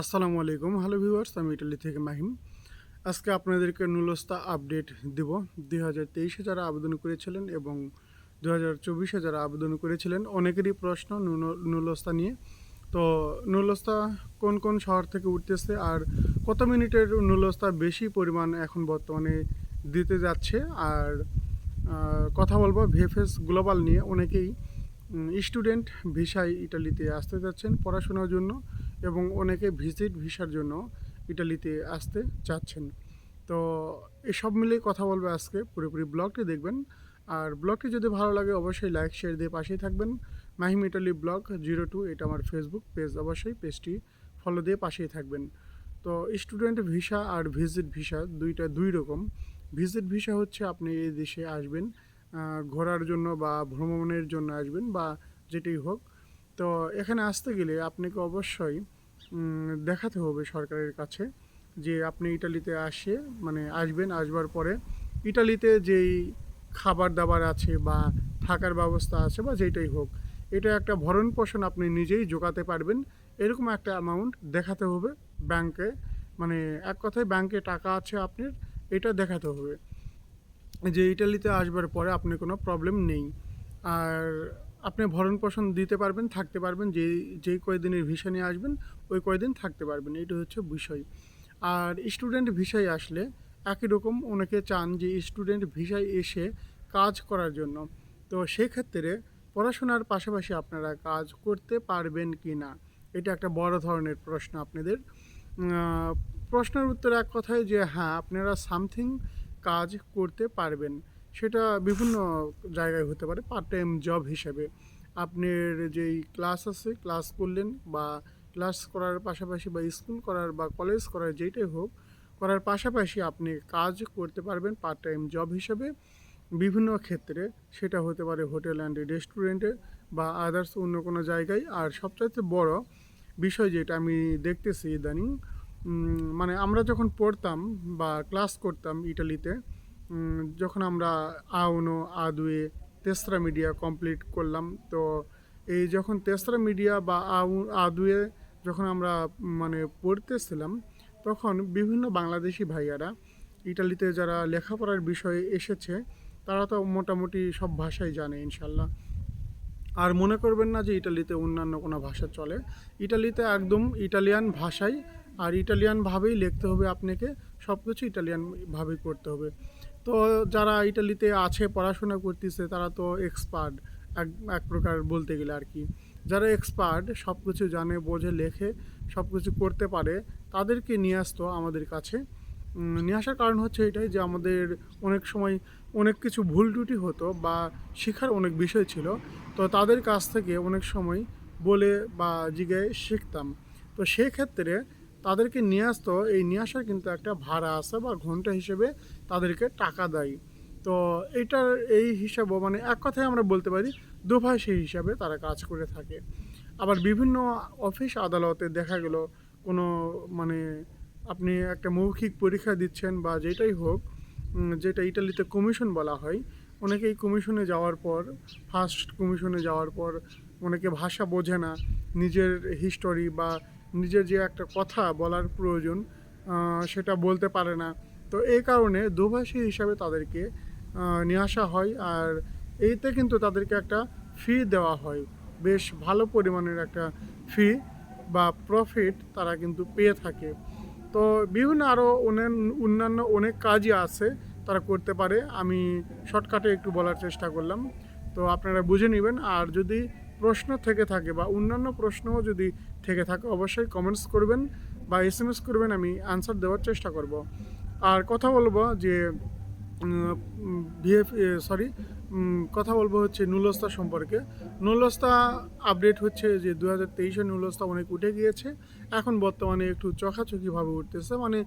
আসসালামু আলাইকুম। Hello viewers আমি ইটালি থেকে মাহিম। আজকে আপনাদেরকে নুলস্তা আপডেট দেব। দুই হাজার তেইশে যারা আবেদন করেছিলেন এবং দু হাজার চব্বিশে যারা আবেদন করেছিলেন, অনেকেরই প্রশ্ন নুলস্তা নিয়ে। তো নুলস্তা কোন কোন শহর থেকে উঠতেছে আর কত মিনিটের নুলস্তা বেশি পরিমাণ এখন বর্তমানে দিতে যাচ্ছে? আর কথা বলব ভিএফএস গ্লোবাল নিয়ে। অনেকেই স্টুডেন্ট ভিসায় ইটালিতে আসতে যাচ্ছেন পড়াশোনার জন্য। এবং অনেকে ভিজিট ভিসার জন্য ইটালিতে আসতে চাচ্ছেন। তো এসব মিলিয়ে কথা বলবে আজকে। পুরোপুরি ব্লগটি দেখবেন। আর ব্লগটি যদি ভালো লাগে, অবশ্যই লাইক, শেয়ার দিয়ে পাশেই থাকবেন। Mahim Italy blog zero two, এটা আমার ফেসবুক পেজ অবশ্যই পেজটি ফলো দিয়ে পাশেই থাকবেন। তো স্টুডেন্ট ভিসা আর ভিজিট ভিসা দুইটা দুই রকম। ভিজিট ভিসা হচ্ছে আপনি এই দেশে আসবেন ঘোরার জন্য বা ভ্রমণের জন্য আসবেন বা যেটাই হোক। তো এখানে আসতে গেলে আপনাকে অবশ্যই দেখাতে হবে সরকারের কাছে যে আপনি ইটালিতে আসে মানে আসবেন, আসবার পরে ইটালিতে যেই খাবার দাবার আছে বা থাকার ব্যবস্থা আছে বা যেটাই হোক, এটা একটা ভরণ পোষণ আপনি নিজেই জোগাতে পারবেন। এরকম একটা অ্যামাউন্ট দেখাতে হবে ব্যাংকে মানে এক কথায় ব্যাংকে টাকা আছে আপনার, এটা দেখাতে হবে। যে ইটালিতে আসবার পরে আপনি কোনো প্রবলেম নেই। আর আপনি ভরণ পোষণ দিতে পারবেন, থাকতে পারবেন, যেই যেই কয়দিনের ভিসা নিয়ে আসবেন, ওই কয়দিন থাকতে পারবেন, এটা হচ্ছে বিষয়। আর স্টুডেন্ট ভিসায় আসলে একই রকম অনেকে চান যে স্টুডেন্ট ভিসায় এসে কাজ করার জন্য। তো সেক্ষেত্রে পড়াশোনার পাশাপাশি আপনারা কাজ করতে পারবেন কি না, এটা একটা বড় ধরনের প্রশ্ন আপনাদের। প্রশ্নের উত্তর এক কথায় যে হ্যাঁ আপনারা সামথিং কাজ করতে পারবেন। সেটা বিভিন্ন জায়গায় হতে পারে পার্ট টাইম জব হিসেবে। আপনার যেই ক্লাস আছে ক্লাস করলেন বা ক্লাস করার পাশাপাশি বা স্কুল করার বা কলেজ করার যেটাই হোক, করার পাশাপাশি আপনি কাজ করতে পারবেন পার্ট টাইম জব হিসেবে। বিভিন্ন ক্ষেত্রে সেটা হতে পারে হোটেল অ্যান্ড রেস্টুরেন্টে বা আদার্স অন্য কোনো জায়গায়। আর সবচাইতে বড় বিষয় যেটা আমি দেখতেছি ইদানিং মানে আমরা যখন পড়তাম বা ক্লাস করতাম ইটালিতে যখন আমরা আউনো, আদুয়ে, তেসরা মিডিয়া কমপ্লিট করলাম, তো এই যখন তেসরা মিডিয়া বা আউ, আদুয়ে যখন আমরা মানে পড়তেছিলাম, তখন বিভিন্ন বাংলাদেশি ভাইয়ারা, ইটালিতে যারা লেখাপড়ার বিষয়ে এসেছে, তারা তো মোটামুটি সব ভাষাই জানে ইনশাল্লাহ আর মনে করবেন না যে ইটালিতে অন্যান্য কোনো ভাষা চলে। ইটালিতে একদম ইটালিয়ান ভাষাই, আর ইটালিয়ান ভাবেই লিখতে হবে আপনাকে সব কিছু ইটালিয়ান ভাবেই করতে হবে। তো যারা ইটালিতে আছে, পড়াশোনা করতেছে, তারা তো এক্সপার্ট এক এক প্রকার বলতে গেলে আর কি। যারা এক্সপার্ট সব কিছু জানে, বোঝে, লেখে সব কিছু করতে পারে, তাদেরকে নিয়ে আসতো আমাদের কাছে। নিয়ে আসার কারণ হচ্ছে এটাই যে আমাদের অনেক সময় অনেক কিছু ভুল ত্রুটি হতো বা শেখার অনেক বিষয় ছিল। তো তাদের কাছ থেকে অনেক সময় বলে বা জিগায় শিখতাম। তো সেই ক্ষেত্রে তাদেরকে নিয়ে আসতো, এই নিয়ে আসার কিন্তু একটা ভাড়া আছে বা ঘণ্টা হিসেবে তাদেরকে টাকা দেয়। তো এইটার এই হিসাবও মানে এক কথায় আমরা বলতে পারি দুভাষী হিসাবে তারা কাজ করে থাকে। আবার বিভিন্ন অফিস আদালতে দেখা গেল, কোনো মানে আপনি একটা মৌখিক পরীক্ষা দিচ্ছেন বা যেটাই হোক যেটা ইটালিতে কমিশন বলা হয় অনেকে এই কমিশনে যাওয়ার পর, ফার্স্ট কমিশনে যাওয়ার পর অনেকে ভাষা বোঝে না, নিজের হিস্টোরি বা নিজের যে একটা কথা বলার প্রয়োজন সেটা বলতে পারে না। তো এই কারণে দুভাষী হিসাবে তাদেরকে নিয়ে আসা হয় আর এইতে কিন্তু তাদেরকে একটা ফি দেওয়া হয়। বেশ ভালো পরিমাণের একটা ফি বা প্রফিট তারা কিন্তু পেয়ে থাকে। তো বিভিন্ন আরও অন্যান্য অনেক কাজই আছে তারা করতে পারে। আমি শর্টকাটে একটু বলার চেষ্টা করলাম। তো আপনারা বুঝে নেবেন। আর যদি প্রশ্ন থেকে থাকে বা অন্যান্য প্রশ্নও যদি থেকে থাকে, অবশ্যই কমেন্টস করবেন বা এস করবেন, আমি আনসার দেওয়ার চেষ্টা করব। আর কথা বলব যে ভিএফ সরি কথা বলব হচ্ছে নুলস্তা সম্পর্কে। নুলস্তা আপডেট হচ্ছে যে দু হাজার তেইশে নুলস্তা অনেক উঠে গিয়েছে। এখন বর্তমানে একটু চখাচখিভাবে উঠতেছে মানে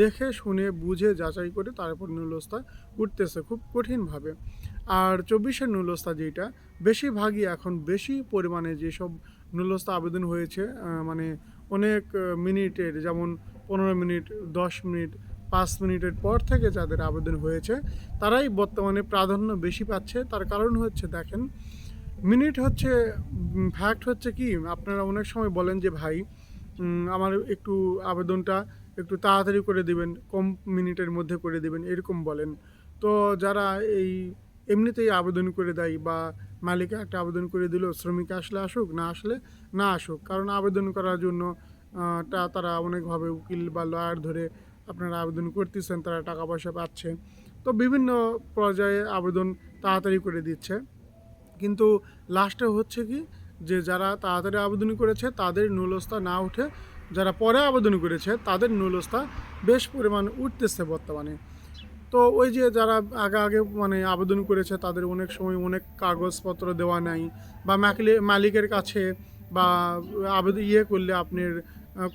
দেখে, শুনে, বুঝে, যাচাই করে তারপর নুলস্তা উঠতেছে খুব কঠিনভাবে। আর চব্বিশের নুলস্তা যেটা, বেশিরভাগই এখন বেশি পরিমাণে যেসব নুলস্তা আবেদন হয়েছে মানে অনেক মিনিটের যেমন পনেরো মিনিট দশ মিনিট পাঁচ মিনিটের পর থেকে যাদের আবেদন হয়েছে, তারাই বর্তমানে প্রাধান্য বেশি পাচ্ছে। তার কারণ হচ্ছে, দেখেন মিনিট হচ্ছে ফ্যাক্ট হচ্ছে কি, আপনারা অনেক সময় বলেন যে, ভাই আমার একটু আবেদনটা একটু তাড়াতাড়ি করে দিবেন, কম মিনিটের মধ্যে করে দিবেন, এরকম বলেন। তো যারা এই এমনিতেই আবেদন করে দেয় বা মালিকে একটা আবেদন করে দিল, শ্রমিক আসলে আসুক, না আসলে না আসুক, কারণ আবেদন করার জন্য তারা অনেকভাবে উকিল বা লয়ার ধরে আপনারা আবেদন করতেছেন, তারা টাকা পয়সা পাচ্ছে। তো বিভিন্ন পর্যায়ে আবেদন তাড়াতাড়ি করে দিচ্ছে। কিন্তু লাস্টে হচ্ছে কি, যে যারা তাড়াতাড়ি আবেদন করেছে, তাদের নুলস্তা না উঠে যারা পরে আবেদন করেছে, তাদের নুলস্তা বেশ পরিমাণ উঠতেছে বর্তমানে। তো ওই যে যারা আগে আগে মানে আবেদন করেছে, তাদের অনেক সময় অনেক কাগজপত্র দেওয়া নাই বা মালিকের কাছে বা আবেদন ইয়ে করলে আপনার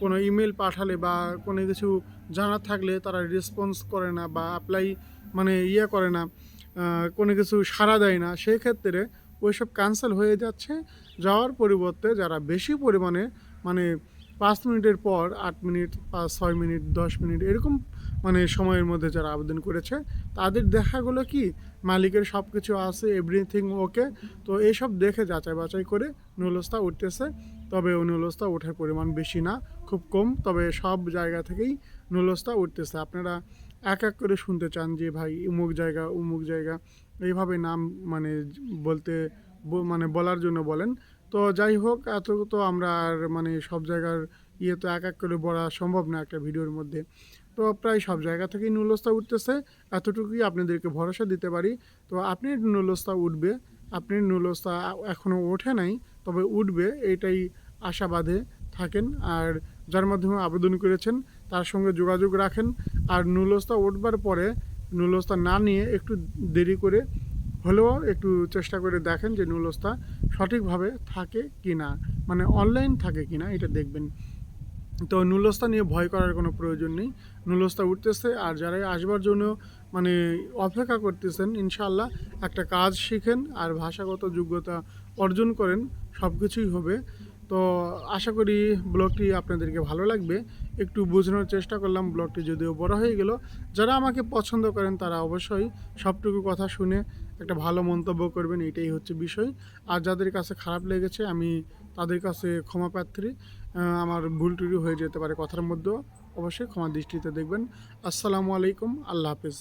কোনো ইমেল পাঠালে বা কোনো কিছু জানার থাকলে তারা রেসপন্স করে না বা অ্যাপ্লাই মানে ইয়ে করে না কোনো কিছু সাড়া দেয় না। সেই ক্ষেত্রে ওইসব ক্যান্সেল হয়ে যাচ্ছে। যাওয়ার পরিবর্তে যারা বেশি পরিমাণে মানে পাঁচ মিনিটের পর আট মিনিট পাঁচ ছয় মিনিট, দশ মিনিট এরকম মানে সময়ের মধ্যে যারা আবেদন করেছে, তাদের দেখাগুলো কি? মালিকের সব কিছু আছে এভরিথিং ওকে তো এইসব দেখে যাচাই বাছাই করে নুলস্তা উঠতেছে। তবে নুলস্তা ওঠার পরিমাণ বেশি না, খুব কম। তবে সব জায়গা থেকেই নুলস্তা উঠতেছে। আপনারা এক এক করে শুনতে চান যে, ভাই, উমুক জায়গা উমুক জায়গা। এইভাবে নাম মানে বলতে মানে বলার জন্য বলেন। তো যাই হোক এত তো আমরা আর মানে সব জায়গার ইয়ে তো এক এক করে বলা সম্ভব না একটা ভিডিওর মধ্যে। তো প্রায় সব জায়গা থেকেই নুলস্তা উঠতেছে। এতটুকুই আপনাদেরকে ভরসা দিতে পারি। তো আপনি নুলস্তা উঠবে। আপনি নুলস্তা এখনও ওঠে নাই, তবে উঠবে এইটাই আশাবাদে থাকেন। আর যার মাধ্যমে আবেদন করেছেন, তার সঙ্গে যোগাযোগ রাখেন। আর নুলস্তা উঠবার পরে নুলস্তা না নিয়ে একটু দেরি করে হলেও একটু চেষ্টা করে দেখেন যে নুলস্তা সঠিকভাবে থাকে কি না মানে অনলাইন থাকে কি না এটা দেখবেন। তো নুলস্তা নিয়ে ভয় করার কোনো প্রয়োজন নেই। নুলস্তা উঠতেছে আর যারা আসবার জন্য মানে অপেক্ষা করতেছেন ইনশাল্লাহ একটা কাজ শিখেন আর ভাষাগত যোগ্যতা অর্জন করেন সব কিছুই হবে। তো আশা করি ব্লগটি আপনাদেরকে ভালো লাগবে। একটু বোঝানোর চেষ্টা করলাম, ব্লগটি যদিও বড় হয়ে গেল। যারা আমাকে পছন্দ করেন তারা অবশ্যই সবটুকু কথা শুনে একটা ভালো মন্তব্য করবেন, এটাই হচ্ছে বিষয়। আর যাদের কাছে খারাপ লেগেছে, আমি তাদের কাছে ক্ষমা প্রার্থী আমার ভুল টুরি হয়ে যেতে পারে কথার মধ্যেও অবশ্যই ক্ষমা দৃষ্টিতে দেখবেন। আসসালামু আলাইকুম, আল্লাহ হাফিজ।